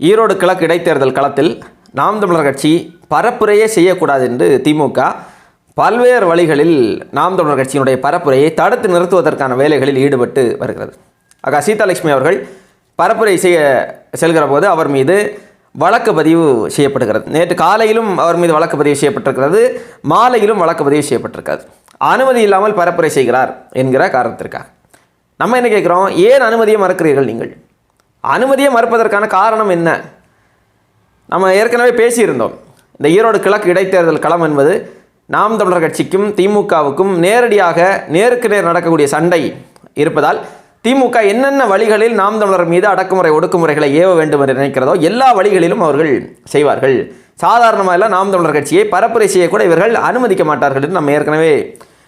ஈரோடு கிழக்கு இடைத்தேர்தல் களத்தில் நாம் தமிழர் கட்சி பரப்புரையே செய்யக்கூடாது என்று திமுக பல்வேறு வழிகளில் நாம் தமிழர் கட்சியினுடைய பரப்புரையை தடுத்து நிறுத்துவதற்கான வேலைகளில் ஈடுபட்டு வருகிறது. ஆக சீதாலட்சுமி அவர்கள் பரப்புரை செய்ய செல்கிற போது அவர் மீது வழக்கு பதிவு செய்யப்படுகிறது. நேற்று காலையிலும் அவர் மீது வழக்கு பதிவு செய்யப்பட்டிருக்கிறது. மாலையிலும் வழக்கு பதிவு செய்யப்பட்டிருக்கிறது. அனுமதி இல்லாமல் பரப்புரை செய்கிறார் என்கிற காரணத்திற்காக. நம்ம என்ன கேட்குறோம்? ஏன் அனுமதியை மறக்கிறீர்கள் நீங்கள்? அனுமதியை மறுப்பதற்கான காரணம் என்ன? நம்ம ஏற்கனவே பேசியிருந்தோம். இந்த ஈரோடு கிழக்கு இடைத்தேர்தல் களம் என்பது நாம் தமிழர் கட்சிக்கும் திமுகவுக்கும் நேரடியாக நேருக்கு நேர் நடக்கக்கூடிய சண்டை இருப்பதால் திமுக என்னென்ன வழிகளில் நாம் தமிழர் மீது அடக்குமுறை ஒடுக்குமுறைகளை ஏவ வேண்டும் என்று நினைக்கிறதோ எல்லா வழிகளிலும் அவர்கள் செய்வார்கள். சாதாரணமாக எல்லாம் நாம் தமிழர் கட்சியை பரப்புரை செய்யக்கூட இவர்கள் அனுமதிக்க மாட்டார்கள் என்று நம்ம ஏற்கனவே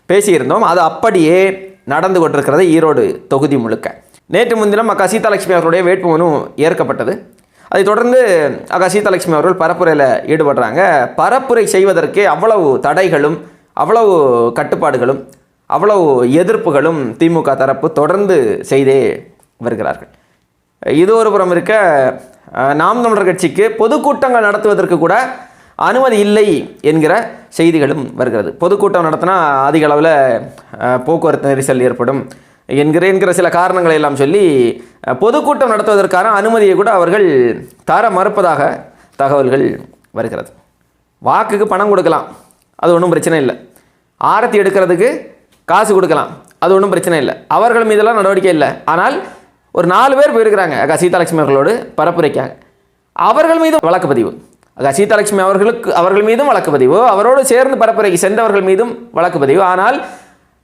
பேசியிருந்தோம். அது அப்படியே நடந்து கொண்டிருக்கிறது ஈரோடு தொகுதி முழுக்க. நேற்று முன்தினம் அக்கா சீதாலட்சுமி அவர்களுடைய வேட்புமனு ஏற்கப்பட்டது. அதைத் தொடர்ந்து அக்கா சீதாலட்சுமி அவர்கள் பரப்புரையில் ஈடுபடுறாங்க. பரப்புரை செய்வதற்கே அவ்வளவு தடைகளும் அவ்வளவு கட்டுப்பாடுகளும் அவ்வளவு எதிர்ப்புகளும் திமுக தரப்பு தொடர்ந்து செய்தே வருகிறார்கள். இது ஒரு புறம் இருக்க நாம் தமிழர் கட்சிக்கு பொதுக்கூட்டங்கள் நடத்துவதற்கு கூட அனுமதி இல்லை என்கிற செய்திகளும் வருகிறது. பொதுக்கூட்டம் நடத்தினா அதிக அளவில் போக்குவரத்து நெரிசல் ஏற்படும். என்கிற என்கிற சில காரணங்களை எல்லாம் சொல்லி பொதுக்கூட்டம் நடத்துவதற்கான அனுமதியை கூட அவர்கள் தர மறுப்பதாக தகவல்கள் வருகிறது. வாக்குக்கு பணம் கொடுக்கலாம் அது ஒன்றும் பிரச்சனை இல்லை. ஆரத்தி எடுக்கிறதுக்கு காசு கொடுக்கலாம் அது ஒன்றும் பிரச்சனை இல்லை. அவர்கள் மீதெல்லாம் நடவடிக்கை இல்லை. ஆனால் ஒரு நாலு பேர் போயிருக்கிறாங்க அக்கா சீதாலட்சுமி அவர்களோடு பரப்புரைக்காக. அவர்கள் மீதும் வழக்கு பதிவு. அக்கா சீதாலட்சுமி அவர்களுக்கு அவர்கள் மீதும் வழக்கு பதிவு. அவரோடு சேர்ந்து பரப்புரைக்கு சென்றவர்கள் மீதும் வழக்கு பதிவு. ஆனால்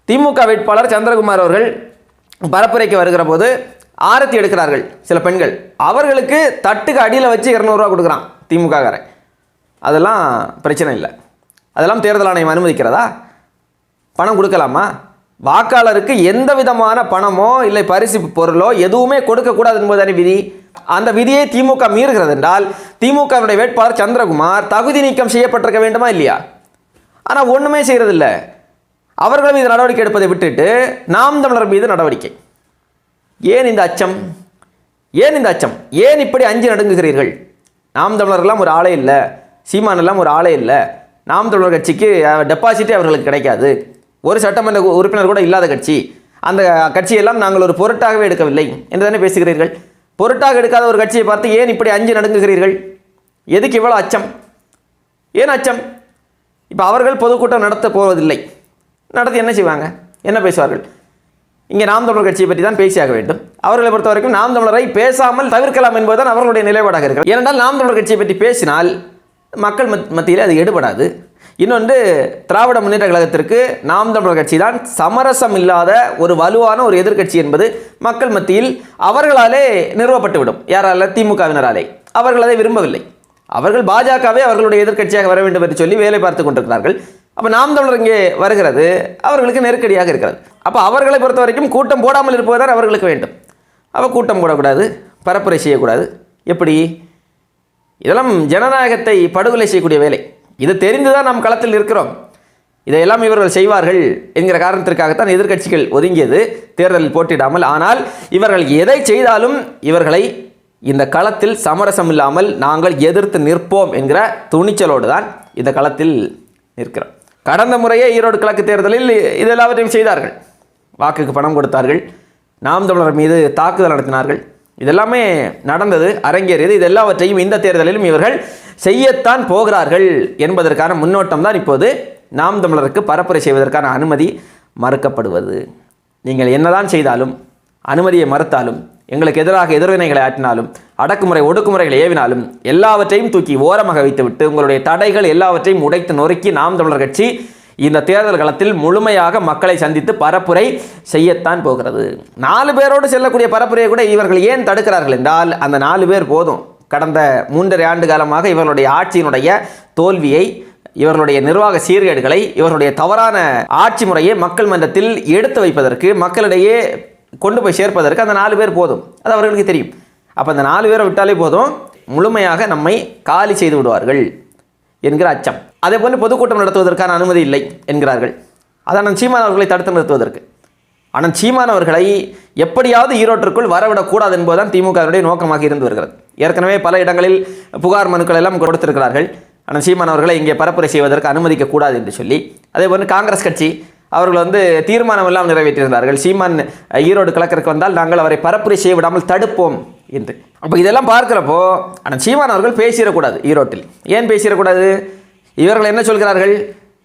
திமுக வேட்பாளர் சந்திரகுமார் அவர்கள் பரப்புரைக்கு வருகிற போது ஆரத்தி எடுக்கிறார்கள் சில பெண்கள். அவர்களுக்கு தட்டுக்கு அடியில் வச்சு இரநூறுவா கொடுக்குறான் திமுககாரன். அதெல்லாம் பிரச்சனை இல்லை. அதெல்லாம் தேர்தல் ஆணையம் அனுமதிக்கிறதா? பணம் கொடுக்கலாமா? வாக்காளருக்கு எந்த விதமான பணமோ இல்லை பரிசு பொருளோ எதுவுமே கொடுக்கக்கூடாது என்பதுதானே விதி. அந்த விதியை திமுக மீறுகிறது என்றால் திமுகவினுடைய வேட்பாளர் சந்திரகுமார் தகுதி நீக்கம் செய்யப்பட்டிருக்க வேண்டுமா இல்லையா? ஆனால் ஒன்றுமே செய்கிறதில்ல அவர்கள் மீது நடவடிக்கை எடுப்பதை விட்டுட்டு நாம் தமிழர் மீது நடவடிக்கை. ஏன் இந்த அச்சம்? ஏன் இந்த அச்சம்? ஏன் இப்படி அஞ்சு நடுங்குகிறீர்கள்? நாம் தமிழர்லாம் ஒரு ஆளே இல்லை. சீமானெல்லாம் ஒரு ஆளே இல்லை. நாம் தமிழர் கட்சிக்கு டெபாசிட்டே அவர்களுக்கு கிடைக்காது. ஒரு சட்டமன்ற உறுப்பினர் கூட இல்லாத கட்சி. அந்த கட்சியெல்லாம் நாங்கள் ஒரு பொருட்டாகவே எடுக்கவில்லை என்று தானே பேசுகிறீர்கள். பொருட்டாக எடுக்காத ஒரு கட்சியை பார்த்து ஏன் இப்படி அஞ்சு நடுங்குகிறீர்கள்? எதுக்கு இவ்வளோ அச்சம்? ஏன் அச்சம்? இப்போ அவர்கள் பொதுக்கூட்டம் நடத்த போவதில்லை. நடத்தி என்ன செய்வாங்க? என்ன பேசுவார்கள்? இங்கே நாம் தமிழர் கட்சியை பற்றி தான் பேசியாக வேண்டும். அவர்களை பொறுத்த வரைக்கும் நாம் தமிழரை பேசாமல் தவிர்க்கலாம் என்பதுதான் அவர்களுடைய நிலைப்பாடாக இருக்கிறது. ஏனென்றால் நாம் தமிழர் கட்சியை பற்றி பேசினால் மக்கள் மத் மத்தியில் அது எடுபடாது. இன்னொன்று திராவிட முன்னேற்ற கழகத்திற்கு நாம் தமிழர் கட்சி தான் சமரசம் இல்லாத ஒரு வலுவான ஒரு எதிர்க்கட்சி என்பது மக்கள் மத்தியில் அவர்களாலே நிறுவப்பட்டுவிடும் யாரால? திமுகவினராலே. அவர்கள் அதை விரும்பவில்லை. அவர்கள் பாஜகவே அவர்களுடைய எதிர்க்கட்சியாக வர வேண்டும் என்று சொல்லி வேலை பார்த்து கொண்டிருக்கிறார்கள். அப்போ நாம் தமிழர் இங்கே வருகிறது. அவர்களுக்கு நெருக்கடியாக இருக்கிறது. அப்போ அவர்களை பொறுத்த வரைக்கும் கூட்டம் போடாமல் இருப்பதுதான் அவர்களுக்கு வேண்டும். அப்போ கூட்டம் போடக்கூடாது பரப்புரை செய்யக்கூடாது. எப்படி? இதெல்லாம் ஜனநாயகத்தை படுகொலை செய்யக்கூடிய வேலை. இது தெரிந்து தான் நாம் களத்தில் இருக்கிறோம். இதையெல்லாம் இவர்கள் செய்வார்கள் என்கிற காரணத்திற்காகத்தான் எதிர்க்கட்சிகள் ஒதுங்கியது தேர்தலில் போட்டியிடாமல். ஆனால் இவர்கள் எதை செய்தாலும் இவர்களை இந்த களத்தில் சமரசம் இல்லாமல் நாங்கள் எதிர்த்து நிற்போம் என்கிற துணிச்சலோடு தான் இந்த களத்தில் நிற்கிறோம். கடந்த முறையே ஈரோடு கிழக்கு தேர்தலில் இது எல்லாவற்றையும் செய்தார்கள். வாக்குக்கு பணம் கொடுத்தார்கள். நாம் தமிழர் மீது தாக்குதல் நடத்தினார்கள். இதெல்லாமே நடந்தது அரங்கேறியது. இது எல்லாவற்றையும் இந்த தேர்தலிலும் இவர்கள் செய்யத்தான் போகிறார்கள் என்பதற்கான முன்னோட்டம் தான் இப்போது நாம் தமிழருக்கு பரப்புரை செய்வதற்கான அனுமதி மறுக்கப்படுவது. நீங்கள் என்னதான் செய்தாலும் அனுமதியை மறுத்தாலும் எங்களுக்கு எதிராக எதிர்வினைகளை ஆற்றினாலும் அடக்குமுறை ஒடுக்குமுறைகளை ஏவினாலும் எல்லாவற்றையும் தூக்கி ஓரமாக வைத்துவிட்டு உங்களுடைய தடைகள் எல்லாவற்றையும் உடைத்து நொறுக்கி நாம் தமிழர் கட்சி இந்த தேர்தல் களத்தில் முழுமையாக மக்களை சந்தித்து பரப்புரை செய்யத்தான் போகிறது. நாலு பேரோடு செல்லக்கூடிய பரப்புரையை கூட இவர்கள் ஏன் தடுக்கிறார்கள் என்றால் அந்த நாலு பேர் போதும். கடந்த மூன்றரை ஆண்டு காலமாக இவர்களுடைய ஆட்சியினுடைய தோல்வியை இவர்களுடைய நிர்வாக சீர்கேடுகளை இவர்களுடைய தவறான ஆட்சி முறையை மக்கள் மன்றத்தில் எடுத்து வைப்பதற்கு மக்களிடையே கொண்டு போய் சேர்ப்பதற்கு அந்த நாலு பேர் போதும். அது அவர்களுக்கு தெரியும். அப்போ அந்த நாலு பேரை விட்டாலே போதும் முழுமையாக நம்மை காலி செய்து விடுவார்கள் என்கிற அச்சம். அதே போல் பொதுக்கூட்டம் நடத்துவதற்கான அனுமதி இல்லை என்கிறார்கள். அதான் சீமான் அவர்களை தடுத்து நிறுத்துவதற்கு. ஆனால் சீமான் அவர்களை எப்படியாவது ஈரோட்டிற்குள் வரவிடக்கூடாது என்பதுதான் திமுகவினுடைய நோக்கமாக இருந்து வருகிறது. ஏற்கனவே பல இடங்களில் புகார் மனுக்கள் எல்லாம் கொடுத்திருக்கிறார்கள். ஆனால் சீமான் அவர்களை இங்கே பரப்புரை செய்வதற்கு அனுமதிக்க கூடாது என்று சொல்லி அதே போன்று காங்கிரஸ் கட்சி அவர்கள் வந்து தீர்மானம் எல்லாம் நிறைவேற்றியிருந்தார்கள். சீமான் ஈரோடு கிழக்கிற்கு வந்தால் நாங்கள் அவரை பரப்புரை செய்ய விடாமல் தடுப்போம் என்று. அப்போ இதெல்லாம் பார்க்குறப்போ ஆனால் சீமான் அவர்கள் பேசிடக்கூடாது ஈரோட்டில். ஏன் பேசிடக்கூடாது? இவர்கள் என்ன சொல்கிறார்கள்?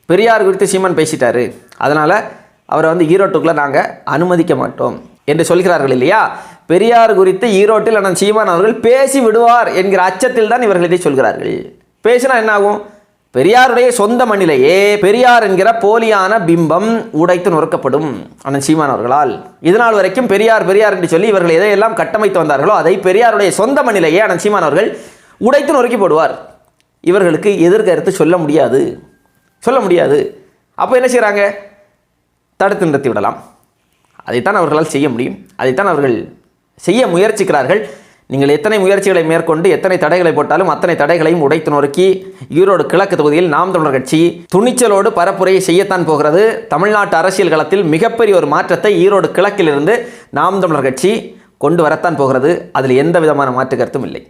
பெரியார் குறித்து சீமான் பேசிட்டார். அதனால் அவரை வந்து ஈரோட்டுக்குள்ளே நாங்கள் அனுமதிக்க மாட்டோம் என்று சொல்கிறார்கள் இல்லையா? பெரியார் குறித்து ஈரோட்டில் அண்ணன் சீமான் அவர்கள் பேசி விடுவார் என்கிற அச்சத்தில் தான் இவர்கள் இதை சொல்கிறார்கள். பேசினா என்ன ஆகும்? பெரியாருடைய சொந்த மண்ணிலேயே பெரியார் என்கிற போலியான பிம்பம் உடைத்து நொறுக்கப்படும். அண்ணன் சீமான் அவர்களால். இதனால் வரைக்கும் பெரியார் பெரியார் என்று சொல்லி இவர்கள் எதையெல்லாம் கட்டமைத்து வந்தார்களோ அதை பெரியாருடைய சொந்த மண்ணிலேயே அண்ணன் சீமான் அவர்கள் உடைத்து நொறுக்கி போடுவார். இவர்களுக்கு எதிர்கருத்து சொல்ல முடியாது. சொல்ல முடியாது. அப்போ என்ன செய்கிறாங்க தடுத்து நிறுத்தி விடலாம். அதைத்தான் அவர்களால் செய்ய முடியும். அதைத்தான் அவர்கள் செய்ய முயற்சிக்கிறார்கள். நீங்கள் எத்தனை முயற்சிகளை மேற்கொண்டு எத்தனை தடைகளை போட்டாலும் அத்தனை தடைகளையும் உடைத்து நொறுக்கி ஈரோடு கிழக்கு தொகுதியில் நாம் தமிழர் கட்சி துணிச்சலோடு பரப்புரையை செய்யத்தான் போகிறது. தமிழ்நாட்டு அரசியல் களத்தில் மிகப்பெரிய ஒரு மாற்றத்தை ஈரோடு கிழக்கிலிருந்து நாம் தமிழர் கட்சி கொண்டு வரத்தான் போகிறது. அதில் எந்த விதமான மாற்று கருத்தும் இல்லை.